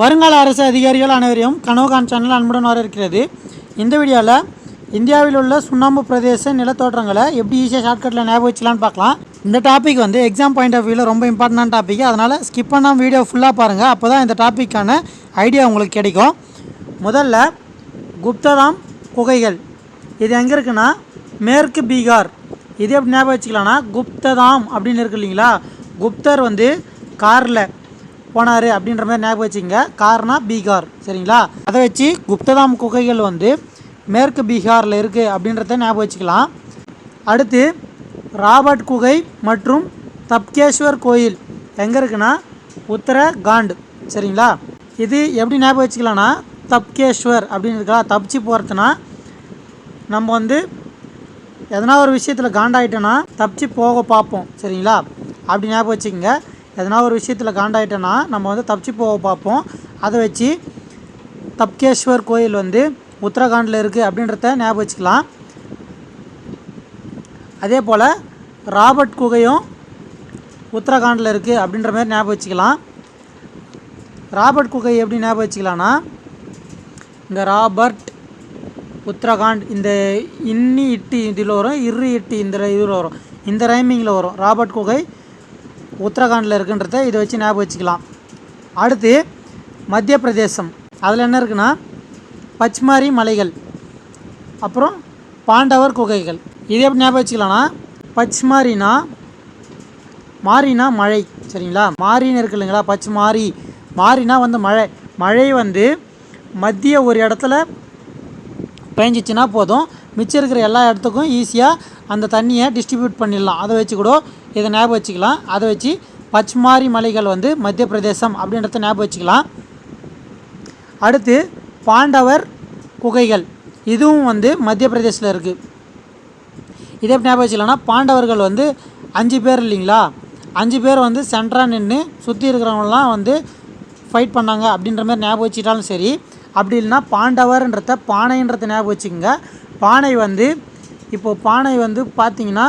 வருங்கால அரசு அதிகாரிகள் அனைவரையும் கனவுகான் சேனல் அன்புடன் வரவேற்கிறது. இந்த வீடியோவில் இந்தியாவில் உள்ள சுண்ணாம்பு பிரதேச நிலத்தோற்றங்களை எப்படி ஈஸியாக ஷார்ட்கட்டில் ஞாபகம் வச்சலான்னு பார்க்கலாம். இந்த டாபிக் வந்து எக்ஸாம் பாயிண்ட் ஆஃப் வியூவில் ரொம்ப இம்பார்ட்டன்டான டாபிக் அதனால் ஸ்கிப் பண்ணாமல் வீடியோ ஃபுல்லாக பாருங்கள் அப்போ தான் இந்த டாப்பிக்கான ஐடியா உங்களுக்கு கிடைக்கும். முதல்ல குப்ததாம் குகைகள். இது எங்கே இருக்குன்னா மேற்கு பீகார். இது எப்படி ஞாபகம் வச்சுக்கலாம்னா குப்ததாம் அப்படின்னு இருக்கு இல்லைங்களா? குப்தர் வந்து காரில் போனார் அப்படின்ற மாதிரி ஞாபகம் வச்சுங்க கார்னா பீகார் சரிங்களா? அதை வச்சு குப்ததாம் குகைகள் வந்து மேற்கு பீகாரில் இருக்குது அப்படின்றத ஞாபகம் வச்சுக்கலாம். அடுத்து ராபர்ட் குகை மற்றும் தப்கேஸ்வர் கோயில் எங்கே இருக்குன்னா? உத்தரகாண்ட் சரிங்களா? இது எப்படி ஞாபகம் வச்சுக்கலாம்னா தப்கேஸ்வர் அப்படின்னு இருக்கலாம். தப்பிச்சு போகிறதுனா நம்ம வந்து எதனா ஒரு விஷயத்தில் காண்டாயிட்டோன்னா தப்பிச்சு போக பார்ப்போம் சரிங்களா? அப்படி ஞாபகம் வச்சுக்கோங்க. எதனா ஒரு விஷயத்தில் காண்டாயிட்டேன்னா நம்ம வந்து தப்பிச்சு போக பார்ப்போம். அதை வச்சு தப்கேஸ்வர் கோயில் வந்து உத்தரகாண்டில் இருக்குது அப்படின்றத ஞாபகம் வச்சுக்கலாம். அதே போல் ராபர்ட் குகையும் உத்தரகாண்டில் இருக்குது அப்படின்ற மாதிரி ஞாபகம் வச்சுக்கலாம். ராபர்ட் குகை எப்படி ஞாபகம் வச்சுக்கலாம்னா இந்த ராபர்ட் உத்தரகாண்ட் இந்த இன்னி இட்டி இதில் வரும் இரு இட்டி இந்த இதில் வரும். இந்த ரைமிங்கில் வரும். ராபர்ட் குகை உத்தரகாண்டில் இருக்குன்றத இதை வச்சு ஞாபகம் வச்சுக்கலாம். அடுத்து மத்திய பிரதேசம் அதில் என்ன இருக்குன்னா பச்மாரி மலைகள் அப்புறம் பாண்டவர் குகைகள். இதே எப்படி ஞாபகம் வச்சுக்கலாம்னா பச்மாரினா மாறினா மழை சரிங்களா? மாறின்னு இருக்கு இல்லைங்களா பச்சு மாரி மாரினா வந்து மழை. மழை வந்து மத்திய ஒரு இடத்துல பேஞ்சிச்சுன்னா போதும். மிச்சம் இருக்கிற எல்லா இடத்துக்கும் ஈஸியாக அந்த தண்ணியை டிஸ்ட்ரிபியூட் பண்ணிடலாம். அதை வச்சு கூட இதை ஞாபகம் வச்சுக்கலாம். அதை வச்சு பச்மாரி மலைகள் வந்து மத்திய பிரதேசம் அப்படின்றத ஞாபகம் வச்சுக்கலாம். அடுத்து பாண்டவர் குகைகள். இதுவும் வந்து மத்திய பிரதேசத்தில் இருக்குது இதே ஞாபகம் வச்சுக்கலாம்னா பாண்டவர்கள் வந்து அஞ்சு பேர் இல்லைங்களா? அஞ்சு பேர் வந்து சென்ட்ராக நின்று சுற்றி இருக்கிறவங்களாம் வந்து ஃபைட் பண்ணாங்க அப்படின்ற மாதிரி ஞாபகம் வச்சுட்டாலும் சரி. அப்படி இல்லைன்னா பாண்டவர்ன்றத பானைன்றத ஞாபகம் வச்சுக்கோங்க. பானை வந்து இப்போது பானை வந்து பார்த்தீங்கன்னா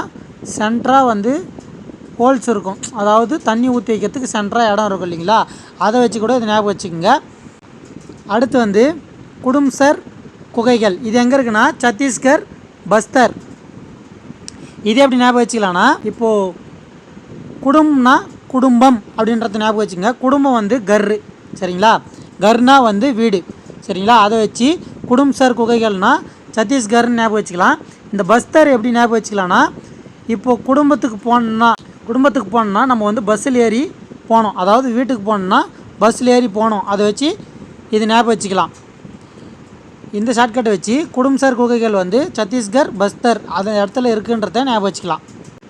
சென்ட்ராக வந்து ஹோல்ஸ் இருக்கும். அதாவது தண்ணி ஊற்றி வைக்கிறதுக்கு சென்ட்ராக இடம் இருக்கும் இல்லைங்களா? அதை வச்சு கூட இதை ஞாபகம் வச்சுக்கோங்க. அடுத்து வந்து குடும்சர் குகைகள். இது எங்கே இருக்குன்னா சத்தீஸ்கர் பஸ்தர். இது எப்படி ஞாபகம் வச்சுக்கலாம்னா இப்போது குடும்பம்னா குடும்பம் அப்படின்றத ஞாபகம் வச்சுங்க குடும்பம் வந்து கர்ரு சரிங்களா? கர்னா வந்து வீடு சரிங்களா? அதை வச்சு குடும்சர் குகைகள்னா சத்தீஸ்கர்னு ஞாபகம் வச்சுக்கலாம். இந்த பஸ்தர் எப்படி ஞாபகம் வச்சுக்கலாம்னா இப்போது குடும்பத்துக்கு போனோம்னா குடும்பத்துக்கு போனோம்னா நம்ம வந்து பஸ்ஸில் ஏறி போனோம் அதாவது வீட்டுக்கு போனோம்னா பஸ்ஸில் ஏறி போனோம் அதை வச்சு இது ஞாபகம் வச்சுக்கலாம். இந்த ஷார்ட்கட்டை வச்சு குடும்சர் குகைகள் வந்து சத்தீஸ்கர் பஸ்தர் அந்த இடத்துல இருக்குன்றத ஞாபகம் வச்சுக்கலாம்.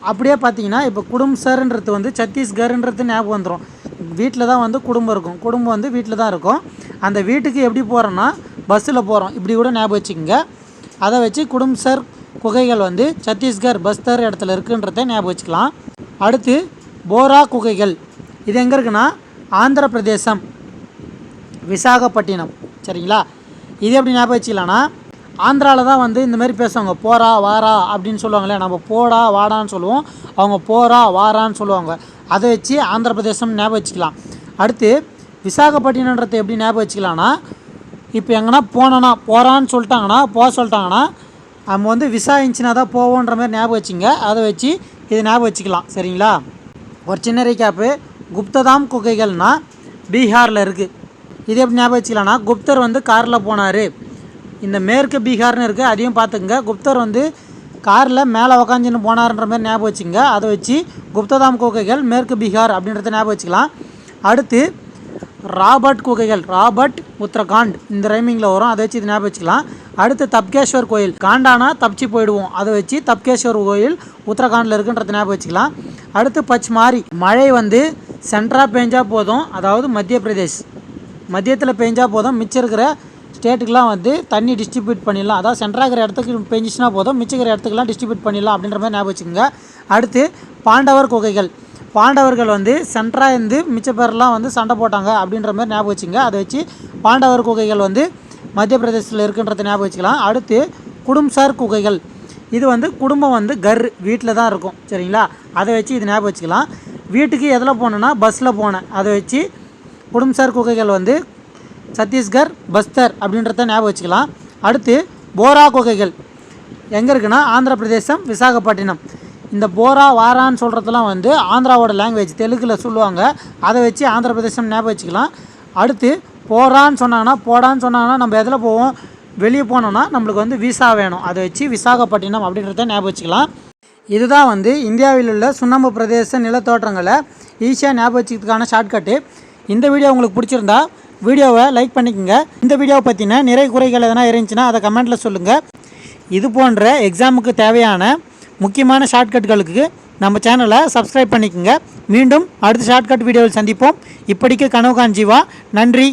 அப்படியே பார்த்தீங்கன்னா இப்போ குடும்சர்ன்றது வந்து சத்தீஸ்கர்ன்றது ஞாபகம் வந்துடும் வீட்டில் தான் வந்து குடும்பம் இருக்கும். குடும்பம் வந்து வீட்டில் தான் இருக்கும். அந்த வீட்டுக்கு எப்படி போகிறோன்னா பஸ்ஸில் போகிறோம் இப்படி கூட ஞாபகம் வச்சுக்கோங்க. அதை வச்சு குடும்சர் குகைகள் வந்து சத்தீஸ்கர் பஸ்தர் இடத்துல இருக்குன்றத ஞாபகம் வச்சுக்கலாம். அடுத்து போரா குகைகள். இது எங்கே இருக்குன்னா ஆந்திர பிரதேசம் விசாகப்பட்டினம். சரிங்களா? இது எப்படி ஞாபகம் வச்சுக்கலான்னா ஆந்திராவில் தான் வந்து இந்த மாதிரி பேசுவாங்க. போரா வாரா அப்படின்னு சொல்லுவாங்களே நம்ம போடா வாடான்னு சொல்லுவோம். அவங்க போரா வாரான்னு சொல்லுவாங்க. அதை வச்சு ஆந்திர பிரதேசம் ஞாபகம் வச்சுக்கலாம். அடுத்து விசாகப்பட்டினன்றதை எப்படி ஞாபகம் வச்சுக்கலான்னா இப்போ எங்கன்னா போனோன்னா போகிறான்னு சொல்லிட்டாங்கன்னா போக சொல்லிட்டாங்கன்னா நம்ம வந்து விசா இருந்துச்சுன்னா தான் போவோன்ற மாதிரி ஞாபகம் வச்சுங்க. அதை வச்சு இதை ஞாபகம் வச்சுக்கலாம் சரிங்களா? ஒரு சின்ன ரீகேப்பு குப்ததாம் குகைகள்னா பீகாரில் இருக்குது இது எப்படி ஞாபகம் வச்சுக்கலாம்னா குப்தர் வந்து காரில் போனார். இந்த மேற்கு பீகார்னு இருக்குது அதையும் பார்த்துக்குங்க. குப்தர் வந்து காரில் மேலே உக்காஞ்சின்னு போனார்ன்ற மாதிரி ஞாபகம் வச்சுங்க அதை வச்சு குப்ததாம் குகைகள் மேற்கு பீகார் அப்படின்றத ஞாபகம் வச்சுக்கலாம். அடுத்து ராபர்ட் குகைகள் ராபர்ட் உத்தரகாண்ட். இந்த ரைமிங்கில் வரும். அதை வச்சு இது ஞாபகம் வச்சுக்கலாம். அடுத்து தப்கேஸ்வர் கோயில். காண்டானா தப்பிச்சு போயிடுவோம். அதை வச்சு தப்கேஸ்வர் கோயில் உத்தரகாண்டில் இருக்குன்றத ஞாபகம் வச்சுக்கலாம். அடுத்து பச்மாரி. மழை வந்து சென்ட்ரா பெஞ்சா போதும். அதாவது மத்திய பிரதேஷ். மத்தியத்தில் பெஞ்சா போதும். மிச்சம் இருக்கிற ஸ்டேட்டுக்கெலாம் வந்து தண்ணி டிஸ்ட்ரிபியூட் பண்ணிடலாம். அதாவது சென்ட்ராகிற இடத்துக்கு பெஞ்சிச்சுன்னா போதும். மிச்சிக்கிற இடத்துக்குலாம் டிஸ்ட்ரிபியூட் பண்ணிடலாம் அப்படின்ற மாதிரி ஞாபகம் வச்சுக்கோங்க. அடுத்து பாண்டவர் குகைகள். பாண்டவர்கள் வந்து சென்ட்ராக இருந்து மிச்ச பேர்லாம் வந்து சண்டை போட்டாங்க அப்படின்ற மாதிரி ஞாபகம் வச்சுங்க. அதை வச்சு பாண்டவர் குகைகள் வந்து மத்திய பிரதேசத்தில் இருக்குன்றத ஞாபகம் வச்சுக்கலாம். அடுத்து குடும்சார் குகைகள். இது வந்து குடும்பம் வந்து கர் வீட்டில் தான் இருக்கும். சரிங்களா? அதை வச்சு இது ஞாபகம் வச்சுக்கலாம். வீட்டுக்கு எதில் போனேன்னா பஸ்ஸில் போனேன். அதை வச்சு குடும்சார் குகைகள் வந்து சத்தீஸ்கர் பஸ்தர் அப்படின்றத ஞாபகம் வச்சுக்கலாம். அடுத்து போரா குகைகள். எங்கே இருக்குன்னா ஆந்திர பிரதேசம் விசாகப்பட்டினம். இந்த போரா வாரான்னு சொல்கிறதெல்லாம் வந்து ஆந்திராவோட லாங்குவேஜ் தெலுங்கில் சொல்லுவாங்க. அதை வச்சு ஆந்திர பிரதேசம் ஞாபகம் வச்சுக்கலாம். அடுத்து போரான்னு சொன்னாங்கன்னா போடான்னு சொன்னாங்கன்னா நம்ம எதில் போவோம்? வெளியே போனோன்னா நம்மளுக்கு வந்து விசா வேணும். அதை வச்சு விசாகப்பட்டினம் அப்படின்றத ஞாபகம் வச்சுக்கலாம். இதுதான் வந்து இந்தியாவில் உள்ள சுண்ணாம்பு பிரதேச நிலத்தோற்றங்களை ஈஸியாக ஞாபகம் வச்சுக்கிறதுக்கான ஷார்ட்கட்டு இந்த வீடியோ உங்களுக்கு பிடிச்சிருந்தா வீடியோவை லைக் பண்ணிக்கோங்க. இந்த வீடியோவை பற்றின நிறை குறைகள் எதனா இருந்துச்சுன்னா அதை கமெண்ட்டில் சொல்லுங்கள் இது போன்ற எக்ஸாமுக்கு தேவையான முக்கியமான ஷார்ட்கட்களுக்கு நம்ம சேனலை சப்ஸ்கிரைப் பண்ணிக்கோங்க. மீண்டும் அடுத்த ஷார்ட்கட் வீடியோவில் சந்திப்போம். இப்படிக்கு கனவு ஜீவா நன்றி.